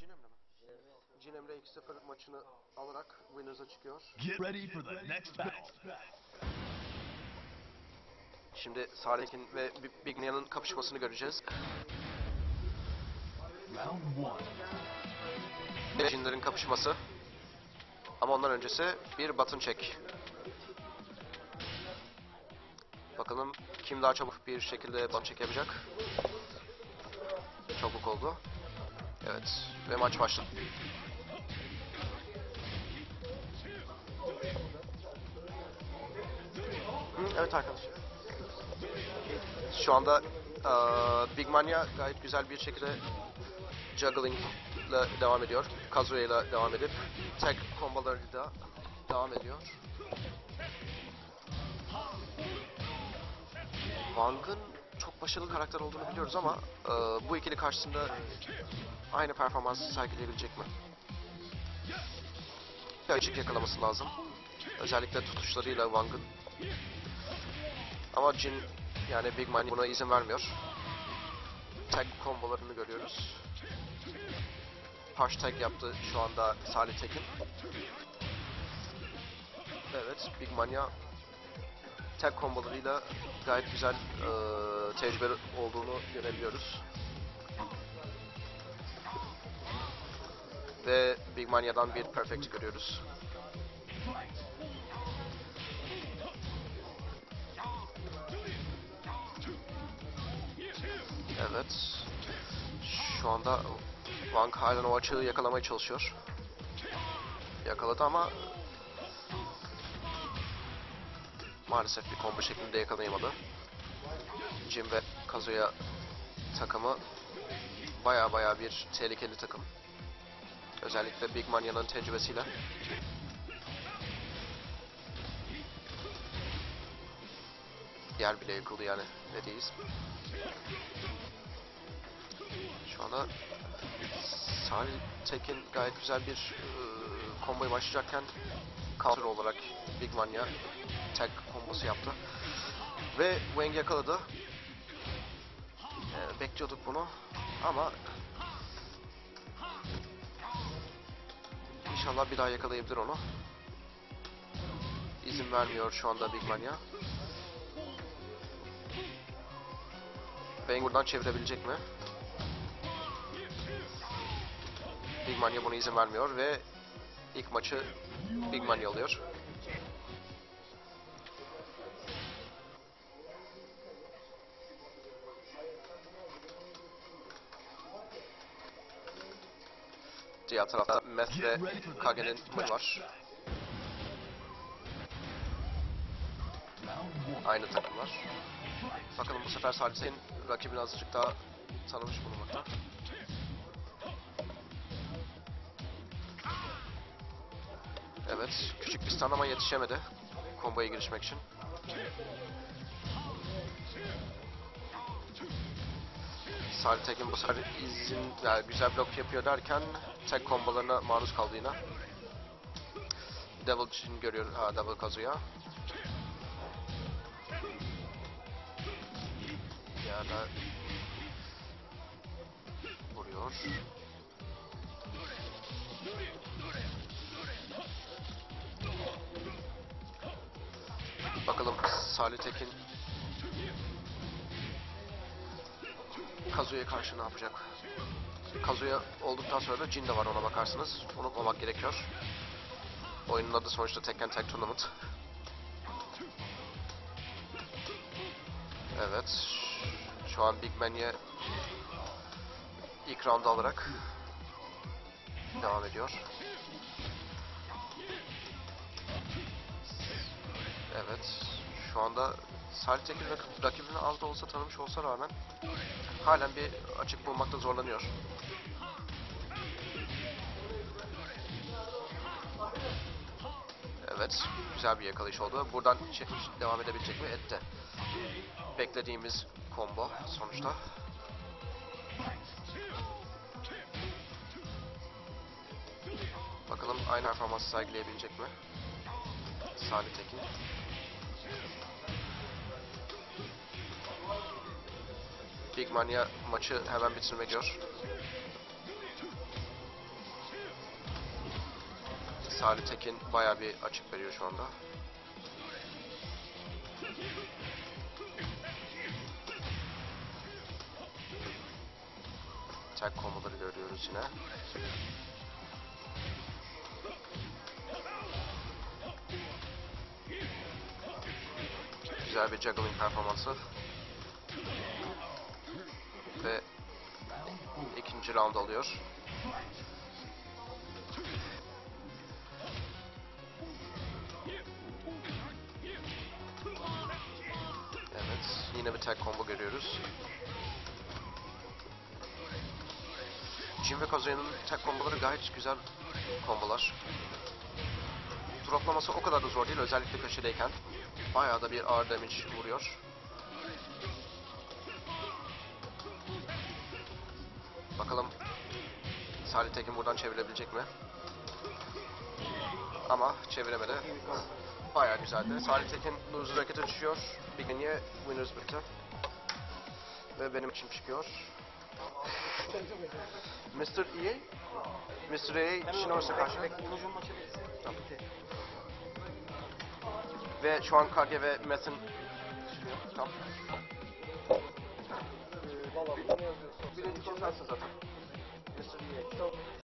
Emre mi? Cin Emre 2-0 maçını alarak winners'a çıkıyor. Get ready for the next battle. Şimdi Salih'in ve Bi- Big Nia'nın kapışmasını göreceğiz. Jin'lerin kapışması. Ama ondan öncesi bir button check. Bakalım kim daha çabuk bir şekilde check yapacak. Çabuk oldu. Evet ve maç başladı. Evet arkadaşlar. Şu anda eee, Big Mania gayet güzel bir şekilde juggling ile devam ediyor. Kazuya ile devam edip tek komboları da devam ediyor. Wang'ın çok başarılı karakter olduğunu biliyoruz ama eee, bu ikili karşısında aynı performansı sergileyebilecek mi? Bir açık yakalaması lazım. Özellikle tutuşlarıyla Wang'ın. Ama Jin yani Big Man buna izin vermiyor. Tek kombolarını görüyoruz. Hashtag yaptı şu anda Salih Tekin. Evet, Big Mania tek kombolarıyla gayet güzel eee tecrübeli olduğunu görebiliyoruz. Ve Big Mania'dan bir perfect görüyoruz. Evet. Şu anda Wang halen o açığı yakalamaya çalışıyor. Yakaladı ama maalesef bir combo şeklinde yakalayamadı. Jim ve Kazuya takımı baya baya bir tehlikeli takım. Özellikle Big Mania'nın tecrübesiyle. Yer bile yıkıldı yani. Ne deyiz? Şu anda Salih Tekin gayet güzel bir e, komboyu başlayacakken counter olarak Big Mania tek kombosu yaptı. Ve Wang yakaladı. E, bekliyorduk bunu ama İnşallah bir daha yakalayabilir onu. İzin vermiyor şu anda Big Mania. Bang buradan çevirebilecek mi? Big Mania buna izin vermiyor ve ilk maçı Big Mania alıyor. Diğer tarafta Meth ve Kage'nin maçı var. Aynı takımlar. Bakalım bu sefer Salih Tekin rakibini azıcık daha tanımış bulunmakta. Evet, küçük bir stun ama yetişemedi komboya girişmek için. Salih Tekin bu sefer izin, yani güzel blok yapıyor derken tek kombolarına maruz kaldı yine. Devil Jin görüyor, ha Devil Kazuya. Yerler vuruyor. Bakalım Salih Tekin Kazuya karşı ne yapacak? Kazuya olduktan sonra da Jin de var ona bakarsınız. Unutmamak gerekiyor. Oyunun adı sonuçta Tekken Tag Tournament. Evet. Şu an Big Mania ilk round alarak devam ediyor. Evet. Şu anda Salih Tekin rak- rakibini az da olsa tanımış olsa rağmen halen bir açık bulmakta zorlanıyor. Evet. Güzel bir yakalayış oldu. Buradan devam edebilecek mi? Etti. Beklediğimiz combo sonuçta. Bakalım aynı performansı sergileyebilecek mi? Salih Tekin. Big Mania maçı hemen bitirmek diyor. Salih Tekin baya bir açık veriyor şu anda. Tek komoları görüyoruz yine. Güzel bir juggling performansı. İkinci round alıyor. Evet, yine bir tek combo görüyoruz. Jin ve Kazuya'nın tek komboları gayet güzel kombolar. Droplaması o kadar da zor değil özellikle köşedeyken. Bayağı da bir ağır damage vuruyor. Bakalım Salih Tekin buradan çevirebilecek mi? Ama çeviremedi. Bayağı güzeldi. Salih Tekin loser racket'e düşüyor. Bigniye winners bitti. Ve benim için çıkıyor. Mr. E? Mr. E, Shinors'a karşı. Tamam. Ve şu an Kage ve Metin. Tamam. Valla ne yazıyorsun? Bir de zaten. Mr. E.